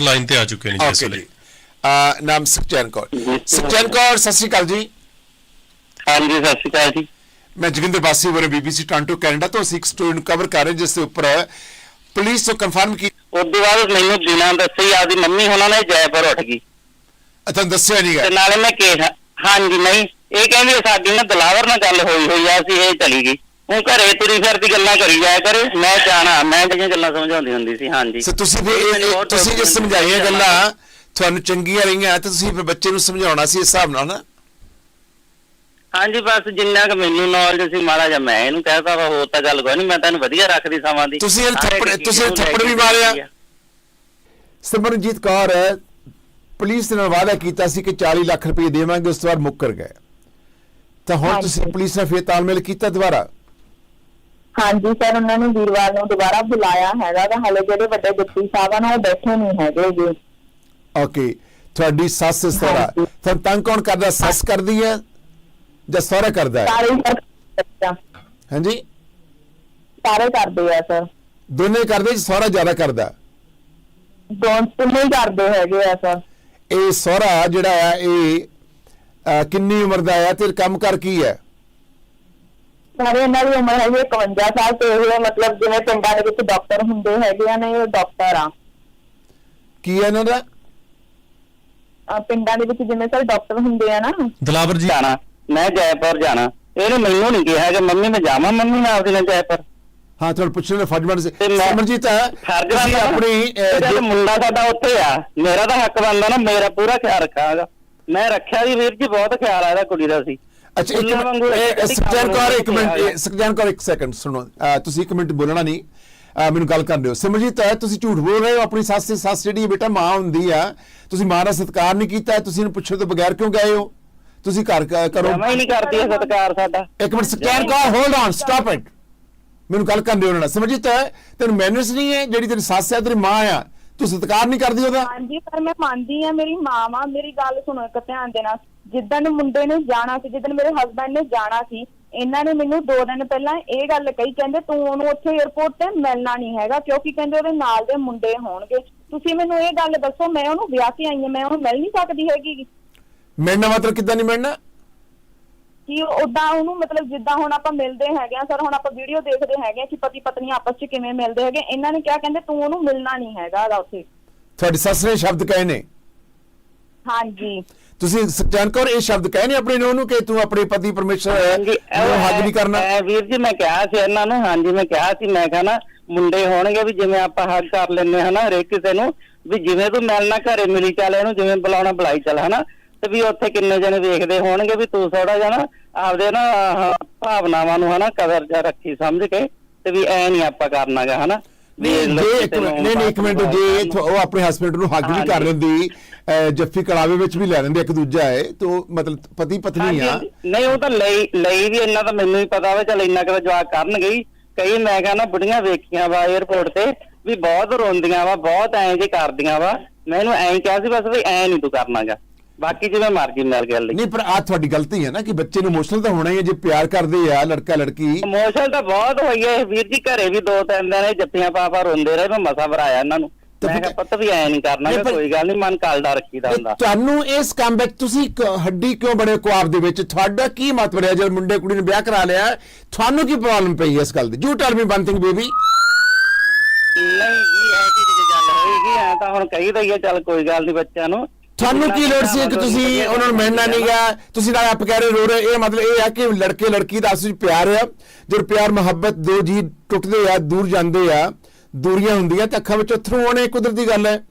Line ਤੇ ਆ ਚੁੱਕੇ ਨੇ ਜੀ ਇਸ ਓਕੇ ਵੇਲੇ। ਜੀ। ਅਹ ਨਾਮ ਸੁਖਚੈਨ ਕੌਰ। ਸੁਖਚੈਨ ਕੌਰ ਸਤਿ ਸ਼੍ਰੀ ਅਕਾਲ ਜੀ। ਹਾਂਜੀ ਸਤਿ ਸ਼੍ਰੀ ਅਕਾਲ ਜੀ। ਮੈਂ ਜਗਿੰਦਰ ਬਾਸੀ ਵਰੇ ਬੀਬੀਸੀ ਟੋਰਾਂਟੋ ਕੈਨੇਡਾ ਤੋਂ ਅਸੀਂ ਇੱਕ ਸਟੋਰੀ ਨੂੰ ਕਵਰ ਕਰ ਰਹੇ ਜਿਸ ਦੇ ਉੱਪਰ ਪੁਲਿਸ ਤੋਂ ਕਨਫਰਮ ਕੀ ਉਦੋਂ ਬਾਅਦ ਮੈਨੂੰ ਦਿਨਾਂ ਦੱਸੀ ਆਦੀ ਮੰਮੀ ਹੁਣਾਂ ਨੇ ਜੈਪੁਰ ਉੱਠ ਗਈ। ਤੁਹਾਨੂੰ ਦੱਸਿਆ ਨਹੀਂ ਤੇ ਗਿਆ ਨਾਲੇ ਮੈਂ ਕੇਸ ਹਾਂਜੀ ਨਹੀਂ ਇਹ ਕਹਿੰਦੀ ਸਾਡੀ ਨਾ ਦਲਾਵਰ ਨਾਲ ਗੱਲ ਹੋਈ ਹੋਈ ਆ ਸੀ ਇਹ ਚਲੀ ਗਈ। ਉਹ ਘਰੇ ਤੁਰੀ ਫਿਰਦੀ ਗੱਲਾਂ ਕਰੀ ਜਾਇਆ ਕਰੇ ਮੈਂ ਜਾਣਾ ਮੈਂ ਜਿਹੜੀਆਂ ਗੱਲਾਂ ਸਮਝਾਉਂਦੀ ਹੁੰਦੀ ਸੀ ਹਾਂਜੀ। ਸੋ ਤੁਸੀਂ ਵੀ ਇਹ- ਇਹ- ਤੁਸੀਂ ਜੇ ਸਮਝਾਈਆਂ ਗੱਲਾਂ ਤੁਹਾਨੂੰ ਚੰਗੀਆਂ ਰਹੀਆਂ ਤਾਂ ਤੁਸੀਂ ਫਿਰ ਬੱਚੇ ਨੂੰ ਸਮਝਾਉਣਾ ਸੀ ਇਸ ਹਿਸਾਬ ਨਾਲ ਨਾ। ਹਾਂਜੀ ਬਸ ਜਿੰਨਾ ਕਿ ਮੈਨੂੰ ਨੌਲੇਜ ਸੀ ਮਾੜਾ ਜਿਹਾ ਮੈਂ ਇਹਨੂੰ ਕਹਿਤਾ ਵਾ ਹੋਰ ਤਾਂ ਗੱਲ ਕੋਈ ਨਹੀਂ ਮੈਂ ਤੈਨੂੰ ਵਧੀਆ ਰੱਖਦੀ ਸਮਾਂ ਦੀ। ਤੁਸੀਂ ਇਹ ਹਰ ਇੱਕ ਥੱਪੜ- ਤੁਸੀਂ ਇਹ ਨੂੰ ਲੈ ਥੱਪੜ ਵੀ ਮਾਰਿਆ? ਸਿਮਰਨਜੀਤ ਕੌਰ ਪੁਲਿਸ ਨਾਲ ਵਾਅਦਾ ਕੀਤਾ ਸੀ ਕਿ 40 ਲੱਖ ਰੁਪਏ ਦੇਵਾਂਗੇ ਉਸ ਤੋਂ ਬਾਅਦ ਮੁੱਕਰ ਗਏ। ਤਾਂ ਹੁਣ ਹਾਂਜੀ। ਤੁਸੀਂ ਪੁਲਿਸ ਨਾਲ ਫੇਰ ਤਾਲਮੇਲ ਕੀਤਾ ਦੁਬਾਰਾ? ਹਾਂਜੀ ਸਰ ਉਹਨਾਂ ਨੇ ਵੀਰਵਾਰ ਨੂੰ ਦੁਬਾਰਾ ਬੁਲਾਇਆ ਹੈਗਾ ਤਾਂ ਹਲੇ ਜਿਹੜੇ ਵੱਡੇ ਡਿਪਟੀ ਸਾਹਿਬ ਹਨ ਉਹ ਬੈਠੇ ਨਹੀਂ ਹੈਗੇ ਜੀ। ਓਕੇ ਤੁਹਾਡੀ ਸੱਸ ਸਹੁਰਾ। ਤੁਹਾਨੂੰ ਤੰਗ ਕੌਣ ਕਰਦਾ? ਸੱਸ ਕਰਦੀ ਹੈ ਜਾਂ ਸਹੁਰਾ ਕਰਦਾ ਹੈ? ਸਾਰੇ ਹੀ ਸਰ ਹਾਂਜੀ। ਸਾਰੇ ਕਰਦੇ ਆ ਸਰ ਦੋਨੇ ਕਰਦੇ ਜੀ ਸਹੁਰਾ ਜ਼ਿਆਦਾ ਕਰਦਾ? ਦੋਨੋਂ ਨਹੀਂ ਕਰਦੇ ਹੈਗੇ ਆ ਸਰ ਇਹ ਸਹੁਰਾ ਜਿਹੜਾ ਆ ਇਹ ਅਹ, ਕਿੰਨੀ ਉਮਰ ਦਾ ਆ ਤੇ ਕੰਮ ਕਰ ਕੀ ਹੈ? ਸਾਰੇ ਇਹਨਾਂ ਦੀ ਉਮਰ ਹੈਗੀ ਹੈ 51 ਸਾਲ ਤੇ ਇਹ ਮਤਲਬ ਜਿਵੇਂ ਪਿੰਡਾਂ ਦੇ ਵਿੱਚ ਡਾਕਟਰ ਹੁੰਦੇ ਹੈਗੇ ਆ ਨੇ ਇਹ ਡਾਕਟਰ ਆ। ਕੀ ਹੈ ਇਹਨਾਂ ਦਾ? ਅਹ ਪਿੰਡਾਂ ਦੇ ਵਿੱਚ ਜਿਵੇਂ ਸਰ ਡਾਕਟਰ ਹੁੰਦੇ ਆ ਨਾ। ਦਲਾਵਰ ਜੀ। ਜਾਣਾ। ਮੈਂ ਜੈਪੁਰ ਜਾਣਾ। ਇਹਨੇ ਮੈਨੂੰ ਨਹੀਂ ਕਿਹਾ ਕਿ ਮੰਮੀ ਮੈਂ ਜਾਵਾਂ ਮੰਮੀ ਨਾਲ ਦੀ ਨਾਲ ਜੈਪੁਰ। ਹਾਂ ਤੁਹਾਨੂੰ ਪੁੱਛਣ ਦਾ ਫਰਜ਼ ਬਣ ਤੇ ਮੈਂ- ਸਮਰਜੀਤ ਫਰਜ਼ ਤੁਸੀਂ ਬਣਦਾ ਆਪਣੀ ਅਹ, ਜਿਹੜਾ ਮੁੰਡਾ ਸਾਡਾ ਉੱਥੇ ਆ। ਮੇਰਾ ਤਾਂ ਹੱਕ ਬਣਦਾ ਨਾ ਮੇਰਾ ਪੂਰਾ ਖਿਆਲ ਰੱਖਾਂਗਾ। ਮੈਂ ਰੱਖਿਆ ਜੀ ਵੀਰ ਜੀ ਬਹੁਤ ਖਿਆਲ ਆ ਇਹਦਾ ਕੁੜੀ ਦਾ ਸੀ। ਅੱਛਾ ਇੱਕ ਮਿੰਟ ਸੁਖਜੈਨ ਕੌਰ ਇੱਕ ਮਿੰਟ ਸੁਖਜੈਨ ਕੌਰ ਇੱਕ ਸੈਕਿੰਡ ਸੁਣੋ। ਤੁਸੀਂ ਇੱਕ ਮਿੰਟ ਬੋਲਣਾ ਨਹੀਂ। ਮੈਨੂੰ ਗੱਲ ਕਰਨ ਦਿਓ। ਸਿਮਰਜੀਤ ਤੁਸੀਂ ਝੂਠ ਬੋਲ ਰਹੇ ਹੋ। ਆਪਣੀ ਸੱਸ ਦੀ ਸੱਸ ਜਿਹੜੀ ਬੇਟਾ ਮਾਂ ਹੁੰਦੀ ਆ। ਤੁਸੀਂ ਮਾਂ ਦਾ ਸਤਿਕਾਰ ਨਹੀਂ ਕੀਤਾ। ਤੁਸੀਂ ਇਹਨੂੰ ਪੁੱਛੋ ਤੋਂ ਬਗੈਰ ਕਿਉਂ ਗਏ ਹੋ? ਤੁਸੀਂ ਘਰ ਕਰੋ ਹੀ ਨਹੀਂ ਕਰਦੀ ਸਤਕਾਰ ਸਾਡਾ। ਇੱਕ minute Sukhjain Kaur hold on stop it ਮੈਨੂੰ ਗੱਲ ਕਰਨ ਦਿਓ ਉਹਨਾਂ ਨਾਲ। ਸਿਮਰਜੀਤ ਤੈਨੂੰ ਮੈਨਰਸ ਨਹੀਂ ਹੈ ਜਿਹੜੀ ਤੇਰੀ ਸੱਸ ਹੈ ਤੇਰੀ ਮਾਂ ਆ? ਤੂੰ ਸਤਿਕਾਰ ਨਹੀਂ ਕਰਦੀ ਉਹਦਾ? ਹਾਂਜੀ ਪਰ ਮੈਂ ਮੰਨਦੀ ਆ ਮੇਰੀ ਮਾਂ ਵਾ। ਮੇਰੀ ਗੱਲ ਸੁਣੋ ਇੱਕ ਧਿਆਨ ਦੇ ਨਾਲ ਜਿੱਦਣ ਮੁੰਡੇ ਨੇ ਜਾਣਾ ਸੀ ਜਿੱਦਣ ਮੇਰੇ ਹਸਬੰਡ ਨੇ ਜਾਣਾ ਸੀ ਇਹਨਾਂ ਨੇ ਮੈਨੂੰ 2 ਦਿਨ ਪਹਿਲਾਂ ਇਹ ਗੱਲ ਕਹੀ ਕਹਿੰਦੇ ਤੂੰ ਉਹਨੂੰ ਉੱਥੇ 에어ਪੋਰਟ ਤੇ ਮਿਲਣਾ ਨਹੀਂ ਹੈਗਾ ਕਿਉਂਕਿ ਕਹਿੰਦੇ ਉਹਦੇ ਨਾਲ ਦੇ ਮੁੰਡੇ ਹੋਣਗੇ। ਤੁਸੀਂ ਮੈਨੂੰ ਇਹ ਗੱਲ ਦੱਸੋ ਮੈਂ ਉਹਨੂੰ ਵਿਆਹ ਕੇ ਆਈ ਹਾਂ ਮੈਂ ਉਹਨੂੰ ਮਿਲ ਨਹੀਂ ਸਕਦੀ ਹੈਗੀ। ਮਿਲਣਾ ਮਤਲਬ ਕਿੱਦਾਂ ਨਹੀਂ ਮਿਲਣਾ? ਕਿ ਉਦਾਂ ਉਹਨੂੰ ਮਤਲਬ ਜਿੱਦਾਂ ਹੁਣ ਆਪਾਂ ਮਿਲਦੇ ਹੈਗੇ ਆ ਸਰ ਹੁਣ ਆਪਾਂ ਵੀਡੀਓ ਦੇਖਦੇ ਹੈਗੇ ਆ ਕਿ ਪਤੀ ਪਤਨੀ ਆਪਸ 'ਚ ਕਿਵੇਂ ਮਿਲਦੇ ਹੈਗੇ ਇਹਨਾਂ ਨੇ ਕਿਹਾ ਕਹਿੰਦੇ ਤੂੰ ਉਹਨੂੰ ਮਿਲਣਾ ਨਹੀਂ ਹੈਗਾ ਉੱਥੇ। ਤੁਹਾਡੀ ਸੱਸ ਨੇ ਸ਼ਬਦ ਕਹੇ ਨੇ? ਹਾਂਜੀ। ਤੁਸੀਂ ਸੁਖਜੈਨ ਕੌਰ ਇਹ ਸ਼ਬਦ ਕਹੇ ਨੇ ਆਪਣੇ ਨੂੰ ਉਹਨੂੰ ਕਿ ਤੂੰ ਆਪਣੇ ਪਤੀ ਪਰਮੇਸ਼ਰ ਹਾਂਜੀ ਨੂੰ ਹੱਗ ਨਹੀਂ ਕਰਨਾ। ਵੀਰ ਜੀ ਮੈਂ ਕਿਹਾ ਸੀ ਇਹਨਾਂ ਨੂੰ ਹਾਂਜੀ ਮੈਂ ਕਿਹਾ ਸੀ ਮੈਂ ਕਿਹਾ ਨਾ ਮੁੰਡੇ ਹੋਣਗੇ ਵੀ ਜਿਵੇਂ ਆਪਾਂ ਹੱਗ ਕਰ ਲੈਂਦੇ ਹਨਾ ਹਰੇਕ ਕਿਸੇ ਨੂੰ ਵੀ ਜਿਵੇਂ ਤੂੰ ਮਿਲਣਾ ਘਰੇ ਮਿਲੀ ਚੱਲ ਇਹਨੂੰ ਜਿਵੇਂ ਬੁਲਾਉਣਾ ਬੁਲਾਈ ਚੱਲ ਹਨਾ। ਤੇ ਵੀ ਉੱਥੇ ਕਿੰਨੇ ਜਣੇ ਵੇਖਦੇ ਹੋਣਗੇ ਵੀ ਤੂੰ ਥੋੜਾ ਜਿਹਾ ਨਾ ਆਪਦੇ ਨਾ ਭਾਵਨਾਵਾਂ ਨੂੰ ਹਨਾ ਕਦਰ ਜਾ ਰੱਖੀ ਸਮਝ ਕੇ ਤੇ ਵੀ ਐ ਨਹੀਂ ਆਪਾਂ ਕਰਨਾਗਾ ਹਨਾ। ਨਹੀਂ ਨਹੀਂ ਇੱਕ ਮਿੰਟ ਜੇ ਉਹ ਆਪਣੇ ਹਸਬੰਡ ਨੂੰ ਹੱਗ ਵੀ ਕਰ। ਲੈਂਦੀ ਜੱਫੀ ਕਲਾਵੇ ਵਿੱਚ ਵੀ ਲੈ ਲੈਂਦੇ ਇੱਕ ਦੂਜਾ ਹੈ ਤੋ ਮਤਲਬ ਪਤੀ ਪਤਨੀ ਆ। ਨਹੀਂ ਉਹ ਤਾਂ ਲਈ ਲਈ ਵੀ ਇੰਨਾ ਤਾਂ ਮੈਨੂੰ ਹੀ ਪਤਾ ਵਾ ਚਲ ਇੰਨਾ ਕਿ ਜਵਾਬ ਕਰਨਗੇ ਕਈ ਮੈਂ ਕਹਿੰਦਾ ਬੁੜੀਆਂ ਵੇਖੀਆਂ ਵਾ 에어ਪੋਰਟ ਤੇ ਵੀ ਬਹੁਤ ਰੋਂਦੀਆਂ ਵਾ ਬਹੁਤ ਐਂ ਜੇ ਕਰਦੀਆਂ ਵਾ। ਮੈਂ ਇਹਨੂੰ ਐਂ ਕਿਹਾ ਸੀ ਬਸ ਵੀ ਐਂ ਨਹੀਂ ਤੂੰ ਕਰਨਾਗਾ। ਬਾਕੀ ਜਿਵੇਂ ਮਰਜ਼ੀ ਮਿਲ ਗਿਆ ਲਈ। ਨਹੀਂ ਪਰ ਆ ਤੁਹਾਡੀ ਗਲਤੀ ਹੈ ਨਾ ਕਿ ਬੱਚੇ ਨੂੰ ਇਮੋਸ਼ਨਲ ਤਾਂ ਹੋਣਾ ਹੀ ਹੈ ਜੇ ਪਿਆਰ ਕਰਦੇ ਆ ਲੜਕਾ ਲੜਕੀ ਇਮੋਸ਼ਨ ਤਾਂ ਬਹੁਤ ਹੋਈ ਹੈ ਵੀਰ ਜੀ ਘਰੇ ਵੀ ਦੋ ਤਿੰਨ ਦਿਨ ਇਹ ਜੱਫੀਆਂ ਪਾ ਪਾ ਰੋਂਦੇ ਰਹੇ ਮੈਂ ਮਸਾ ਭਰਾਇਆ ਇਹਨਾਂ ਨੂੰ। ਮੈਂ ਕਿਹਾ ਪੁੱਤ ਵੀ ਐਂ ਨਹੀਂ ਕਰਨਾ ਪਰ- ਕੋਈ ਗੱਲ ਨਹੀਂ ਮਨ ਕਾਲਦਾ ਰੱਖੀਦਾ ਹੁੰਦਾ। ਤੁਹਾਨੂੰ ਇਸ ਕੰਮ ਵਿੱਚ ਤੁਸੀਂ ਹੱਡੀ ਕਿਉਂ ਬਣੇ ਕੁਆਬ ਦੇ ਵਿੱਚ? ਤੁਹਾਡਾ ਕੀ ਮਤ ਬਣਿਆ ਜਦ ਮੁੰਡੇ ਕੁੜੀ ਨੇ ਵਿਆਹ ਕਰਾ ਲਿਆ? ਤੁਹਾਨੂੰ ਕੀ ਪ੍ਰੋਬਲਮ ਪਈ ਇਸ ਗੱਲ ਦੀ? You tell me one thing baby ਨਹੀਂ ਜੀ ਐ ਦੀ ਗੱਲ ਹੋਏਗੀ ਐ ਤਾਂ ਹੁਣ ਕਹੀਦਾ ਹੀ ਆ ਚੱਲ ਕੋਈ ਗੱਲ ਨਹੀਂ ਬੱਚਿਆਂ ਨੂੰ। ਤੁਹਾਨੂੰ ਕੀ ਲੋੜ ਸੀ ਕਿ ਤੁਸੀਂ ਉਹਨਾਂ ਨੂੰ ਮਿਲਣਾ ਨਹੀਂ ਗਿਆ ਤੁਸੀਂ ਨਾਲ ਆਪ ਕਹਿ ਰਹੇ ਰੋ ਰਹੇ ਇਹ ਮਤਲਬ ਇਹ ਹੈ ਕਿ ਲੜਕੇ ਲੜਕੀ ਦਾ ਆਪਸ ਵਿੱਚ ਪਿਆਰ ਆ। ਜਦੋਂ ਪਿਆਰ ਮੁਹੱਬਤ ਦੋ ਜੀ ਟੁੱਟਦੇ ਆ ਦੂਰ ਜਾਂਦੇ ਆ ਦੂਰੀਆਂ ਹੁੰਦੀਆਂ ਤਾਂ ਅੱਖਾਂ ਵਿੱਚ ਅਥਰੂ ਆਉਣੇ ਕੁਦਰਤੀ ਗੱਲ ਹੈ।